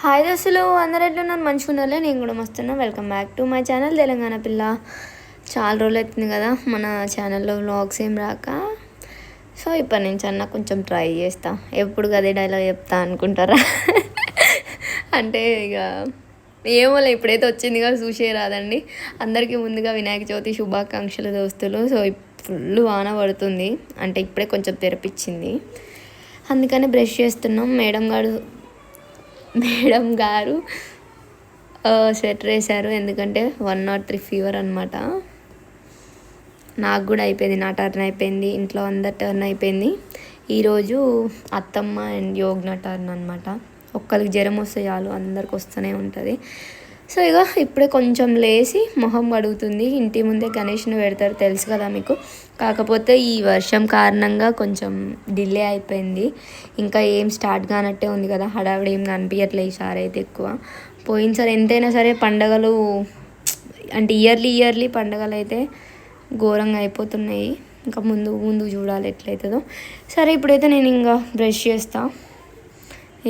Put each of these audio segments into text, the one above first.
Hi దోస్తులు అందరూ ఎట్లున్నారు? మంచిగా ఉన్నారులే. నేను కూడా మస్తున్నా welcome back to my channel Telangana పిల్ల. చాలా రోజులు అవుతుంది కదా మన ఛానల్లో వ్లాగ్స్ ఏం రాక. సో ఇప్పటి నుంచి అన్న కొంచెం ట్రై చేస్తా. ఎప్పుడు అదే డైలాగ్ చెప్తా అనుకుంటారా? అంటే ఇక ఏమోలే ఇప్పుడైతే వచ్చింది కదా చూసే రాదండి. అందరికీ ముందుగా వినాయక చవితి శుభాకాంక్షలు దోస్తులు. సో ఫుల్ వాన పడుతుంది. అంటే ఇప్పుడే కొంచెం తెరపించింది అందుకని బ్రష్ చేస్తున్నాం. మేడం గారు మేడం గారు స్వెటర్ వేశారు. ఎందుకంటే వన్ నాట్ త్రీ ఫీవర్ అనమాట నాకు కూడా అయిపోయింది. నా టర్న్ అయిపోయింది. ఇంట్లో అందరి టర్న్ అయిపోయింది. ఈరోజు అత్తమ్మ అండ్ యోగ్న టర్న్ అనమాట ఒక్కరికి జ్వరం వస్తే చాలు. అందరికి వస్తూనే ఉంటుంది. సో ఇక ఇప్పుడే కొంచెం లేచి మొహం కడుగుతుంది. ఇంటి ముందే గణేష్ని పెడతారు తెలుసు కదా మీకు. కాకపోతే ఈ వర్షం కారణంగా కొంచెం డిలే అయిపోయింది. ఇంకా ఏం స్టార్ట్ కానట్టే ఉంది కదా. హడావిడి ఏం కనిపించట్లేదు ఈసారి అయితే ఎక్కువ. పోయినసారి ఎంతైనా సరే పండగలు అంటే ఇయర్లీ ఇయర్లీ పండగలు అయితే ఘోరంగా అయిపోతున్నాయి. ఇంకా ముందు ముందు చూడాలి ఎట్లయితుందో. సరే ఇప్పుడైతే నేను ఇంకా బ్రష్ చేస్తాను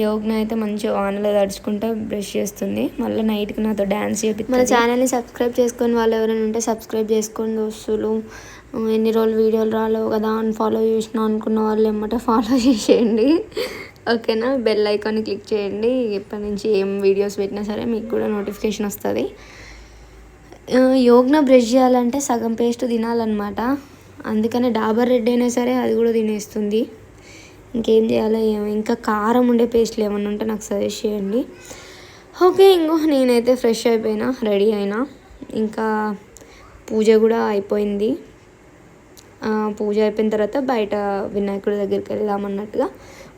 యోగ్న అయితే మంచిగా వానలో తడుచుకుంటూ బ్రష్ చేస్తుంది. మళ్ళీ నైట్కి నాతో డ్యాన్స్ చేపి మన ఛానల్ని సబ్స్క్రైబ్ చేసుకొని వాళ్ళు ఎవరైనా ఉంటే సబ్స్క్రైబ్ చేసుకోండి దోస్తులు. ఎన్ని రోజులు వీడియోలు రాలేవు కదా అని ఫాలో చేసిన అనుకున్న వాళ్ళు ఏమంటే ఫాలో చేసేయండి. ఓకేనా? బెల్ ఐకాన్ క్లిక్ చేయండి. ఇప్పటి నుంచి ఏం వీడియోస్ పెట్టినా సరే మీకు కూడా నోటిఫికేషన్ వస్తుంది. యోగ్న బ్రష్ చేయాలంటే సగం పేస్ట్ తినాలన్నమాట. అందుకనే డాబర్ రెడ్ అయినా సరే అది కూడా తినేస్తుంది. ఇంకేం చేయాలో ఏమో. ఇంకా కారం ఉండే పేస్ట్లు ఏమన్నా ఉంటే నాకు సజెస్ట్ చేయండి. ఓకే ఇంకో నేనైతే ఫ్రెష్ అయిపోయినా రెడీ అయినా. ఇంకా పూజ కూడా అయిపోయింది. పూజ అయిపోయిన తర్వాత బయట వినాయకుడి దగ్గరికి వెళ్దామన్నట్టుగా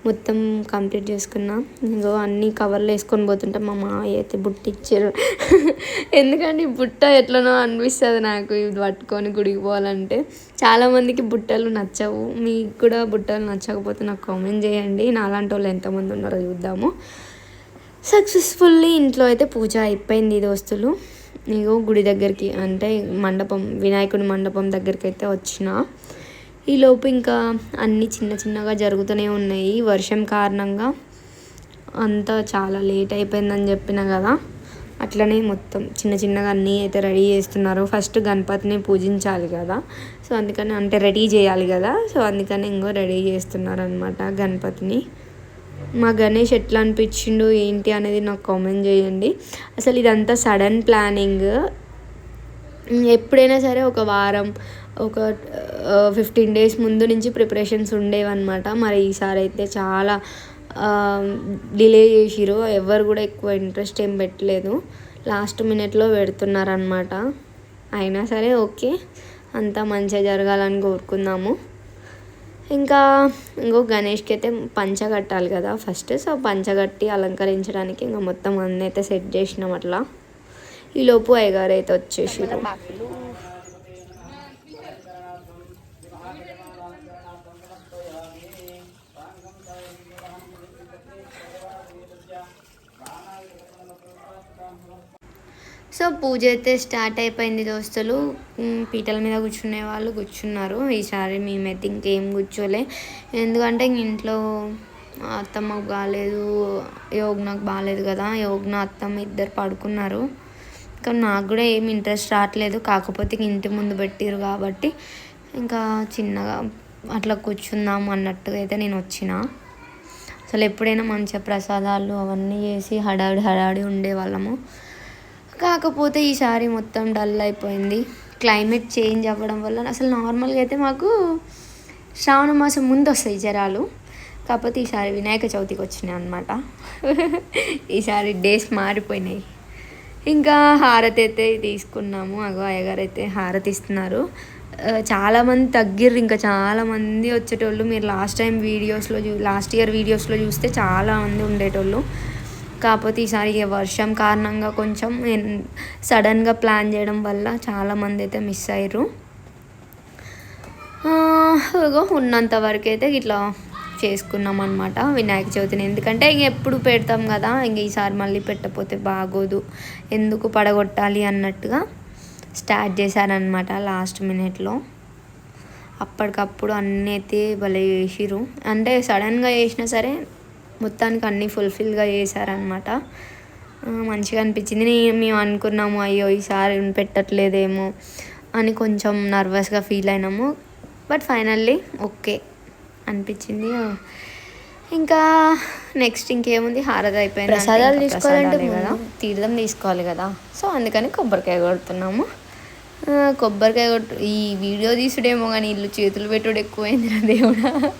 మొత్తం కంప్లీట్ చేసుకున్నాం. ఇంకో అన్ని కవర్లు వేసుకొని పోతుంటే మా మాయ అయితే బుట్ట ఇచ్చారు ఎందుకంటే ఈ బుట్ట ఎట్లనో అనిపిస్తుంది నాకు ఇది పట్టుకొని గుడికి పోవాలంటే. చాలామందికి బుట్టలు నచ్చవు. మీకు కూడా బుట్టలు నచ్చకపోతే నాకు కామెంట్ చేయండి. నాలాంటి వాళ్ళు ఎంతమంది ఉన్నారో చూద్దాము. సక్సెస్ఫుల్లీ ఇంట్లో అయితే పూజ అయిపోయింది దోస్తులు. నీకు గుడి దగ్గరికి అంటే మండపం వినాయకుడి మండపం దగ్గరికి అయితే వచ్చిన. ఈలోపు ఇంకా అన్నీ చిన్న చిన్నగా జరుగుతూనే ఉన్నాయి. వర్షం కారణంగా అంతా చాలా లేట్ అయిపోయిందని చెప్పిన కదా. అట్లనే మొత్తం చిన్న చిన్నగా అన్నీ అయితే రెడీ చేస్తున్నారు. ఫస్ట్ గణపతిని పూజించాలి కదా. సో అందుకని అంటే రెడీ చేయాలి కదా. సో అందుకని ఇంకో రెడీ చేస్తున్నారు అనమాట గణపతిని. మా గణేష్ ఎట్లా అనిపించిండు ఏంటి అనేది నాకు కామెంట్ చేయండి. అసలు ఇదంతా సడన్ ప్లానింగ్. ఎప్పుడైనా సరే ఒక వారం ఒక ఫిఫ్టీన్ డేస్ ముందు నుంచి ప్రిపరేషన్స్ ఉండేవన్నమాట. మరి ఈసారి అయితే చాలా డిలే చేసిరు ఎవరు కూడా ఎక్కువ ఇంట్రెస్ట్ ఏం పెట్టలేదు. లాస్ట్ మినిట్లో పెడుతున్నారనమాట అయినా సరే ఓకే. అంతా మంచిగా జరగాలని కోరుకుందాము. ఇంకా ఇంకో గణేష్కి అయితే పంచ కట్టాలి కదా. ఫస్ట్ సో పంచ కట్టి అలంకరించడానికి ఇంకా మొత్తం అన్నీ అయితే సెట్ చేసినాం అట్లా. ఈలోపు అయ్యగారు అయితే వచ్చేసి పూజ అయితే స్టార్ట్ అయిపోయింది దోస్తులు. పీటల మీద కూర్చునే వాళ్ళు కూర్చున్నారు. ఈసారి మేమైతే ఇంకేం కూర్చోలే. ఎందుకంటే ఇంట్లో అత్తమ్మకు బాగాలేదు యోగ్నకు బాగాలేదు కదా. యోగ్న అత్తమ్మ ఇద్దరు పడుకున్నారు. కానీ నాకు కూడా ఏం ఇంట్రెస్ట్ రావట్లేదు. కాకపోతే ఇంటి ముందు పెట్టిరు కాబట్టి ఇంకా చిన్నగా అట్లా కూర్చుందాం అన్నట్టుగా అయితే నేను వచ్చిన. అసలు ఎప్పుడైనా మంచిగా ప్రసాదాలు అవన్నీ చేసి హడావిడి హడావిడి ఉండేవాళ్ళము కాకపోతే ఈసారి మొత్తం డల్ అయిపోయింది. క్లైమేట్ చేంజ్ అవ్వడం వల్ల అసలు నార్మల్గా అయితే మాకు శ్రావణ మాసం ముందు వస్తాయి జ్వరాలు. కాకపోతే ఈసారి వినాయక చవితికి వచ్చినాయి అనమాట ఈసారి డేస్ మారిపోయినాయి. ఇంకా హారతి అయితే తీసుకున్నాము. అగో అయ్యగారు అయితే హారతి ఇస్తున్నారు. చాలామంది తగ్గిర్రు. ఇంకా చాలామంది వచ్చేటోళ్ళు. మీరు లాస్ట్ టైం వీడియోస్లో చూ లాస్ట్ ఇయర్ వీడియోస్లో చూస్తే చాలామంది ఉండేటోళ్ళు. కాకపోతే ఈసారి వర్షం కారణంగా కొంచెం సడన్గా ప్లాన్ చేయడం వల్ల చాలామంది అయితే మిస్ అయ్యారు. ఉన్నంత వరకు అయితే ఇట్లా చేసుకున్నాం అనమాట వినాయక చవితిని. ఎందుకంటే ఇంక ఎప్పుడు పెడతాం కదా ఇంక ఈసారి మళ్ళీ పెట్టకపోతే బాగోదు. ఎందుకు పడగొట్టాలి అన్నట్టుగా స్టార్ట్ చేశారనమాట లాస్ట్ మినిట్లో. అప్పటికప్పుడు అన్నీ అయితే భలే చేసిరు అంటే సడన్గా చేసినా సరే మొత్తానికి అన్నీ ఫుల్ఫిల్గా చేశారనమాట మంచిగా అనిపించింది. నే- మేము అనుకున్నాము అయ్యో ఈసారి పెట్టట్లేదేమో అని కొంచెం నర్వస్గా ఫీల్ అయినాము. బట్ ఫైనల్లీ ఓకే అనిపించింది. ఇంకా నెక్స్ట్ ఇంకేముంది? హారతి అయిపోయింది ప్రసాదాలు తీసుకోవాలంటే కదా. తీర్థం తీసుకోవాలి కదా. సో అందుకని కొబ్బరికాయ కొడుతున్నాము. కొబ్బరికాయ కొట్టు ఈ వీడియో తీసుడేమో కానీ ఇల్లు చేతులు పెట్టుడు ఎక్కువైంది నా దేవుడా.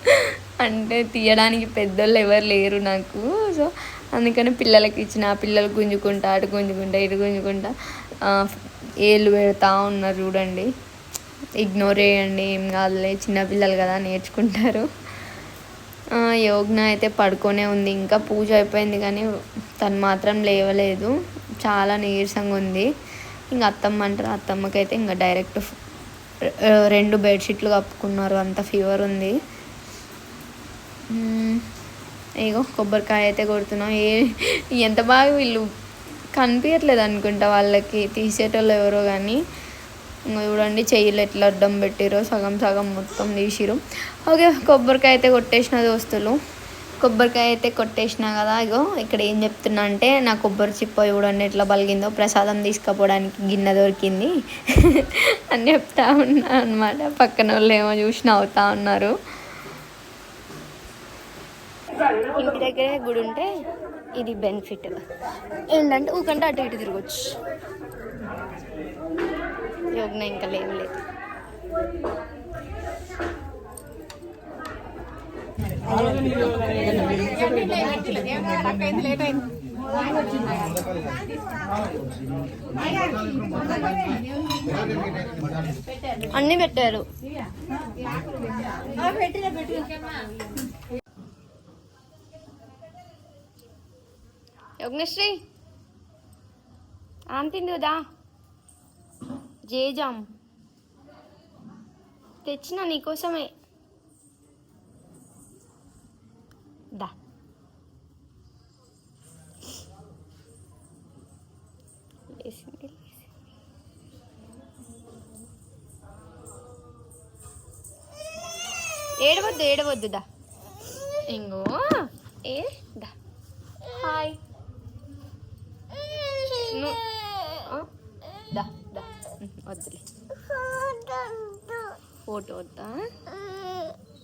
అంటే తీయడానికి పెద్దోళ్ళు ఎవరు లేరు నాకు. సో అందుకని పిల్లలకి ఇచ్చిన పిల్లలు గుంజుకుంటా అటు గుంజుకుంటా ఇటు గుంజుకుంటా ఏళ్ళు పెడతా ఉన్నారు చూడండి. ఇగ్నోర్ చేయండి ఏం కాదులే చిన్నపిల్లలు కదా నేర్చుకుంటారు. యోగ్న అయితే పడుకొనే ఉంది. ఇంకా పూజ అయిపోయింది కానీ తను మాత్రం లేవలేదు. చాలా నీరసంగా ఉంది. ఇంకా అత్తమ్మ అంటారు అత్తమ్మకైతే ఇంకా డైరెక్ట్ రెండు బెడ్షీట్లు కప్పుకున్నారు. అంత ఫీవర్ ఉంది. ఏగో ఇగో కొబ్బరికాయ అయితే కొడుతున్నాం. ఏ ఎంత బాగా వీళ్ళు కనిపించట్లేదు అనుకుంటా వాళ్ళకి. తీసేటోళ్ళు ఎవరో కానీ చూడండి చెయ్యిలు ఎట్లా అడ్డం పెట్టిరో సగం సగం మొత్తం తీసిరు. ఓకే కొబ్బరికాయ అయితే కొట్టేసిన దోస్తులు. కొబ్బరికాయ అయితే కొట్టేసిన కదా ఇగో ఇక్కడ ఏం చెప్తున్నా అంటే నా కొబ్బరి చిప్ప చూడండి ఎట్లా బలిగిందో ప్రసాదం తీసుకుపోవడానికి గిన్నె దొరికింది అని చెప్తా ఉన్నా అనమాట పక్కన వాళ్ళు ఏమో చూసి నవ్వుతా ఉన్నారు. ఇంటి దగ్గరే గుడి ఉంటే ఇది బెనిఫిట్ ఏంటంటే ఊకంటే అటు ఇటు తిరగచ్చు. యోగ్న ఇంకా లేవలేదు అన్ని పెట్టారు. యజ్ఞశ్రీ. ఆంతిందుదా జేజాం. తెచ్చిన నీకోసమే. దా. లేసింది. ఏడవద్దు ఏడవద్దు దా. ఇంగో. ఏ దా. హాయ్. వద్దులే ఫోటో వద్దా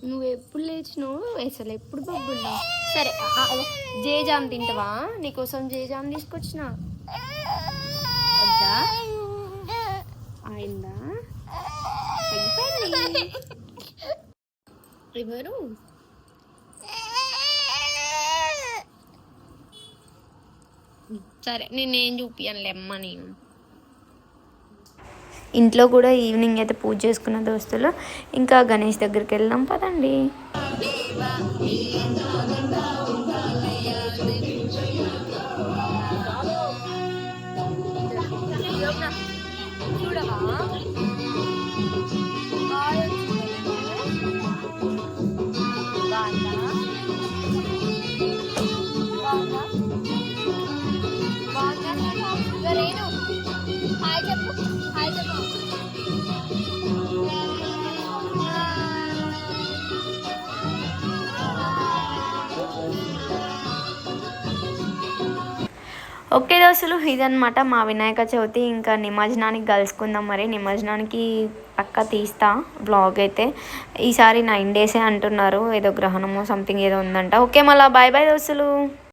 నువ్వు ఎప్పుడు లేచినావు? అసలు ఎప్పుడు బొబ్బున్నావు సరే జేజామ్ తింటావా? నీకోసం జేజామ్ తీసుకొచ్చిన. వద్దా? అయిందా? ఎవరు? సరే నేనేం చూపియనులే నేను. ఇంట్లో కూడా ఈవినింగ్ అయితే పూజ చేసుకున్న దోస్తులు. ఇంకా గణేష్ దగ్గరికి వెళ్దాం పదండి. ఓకే దోస్తులు ఇదనమాట మా వినాయక చవితి. ఇంకా నిమజ్జనానికి కలుసుకుందాం మరి. నిమజ్జనానికి పక్క తీస్తా బ్లాగ్ అయితే. ఈసారి నైన్ డేసే అంటున్నారు. ఏదో గ్రహణమో సంథింగ్ ఏదో ఉందంట. ఓకే మళ్ళీ. బాయ్ బాయ్ దోస్తులు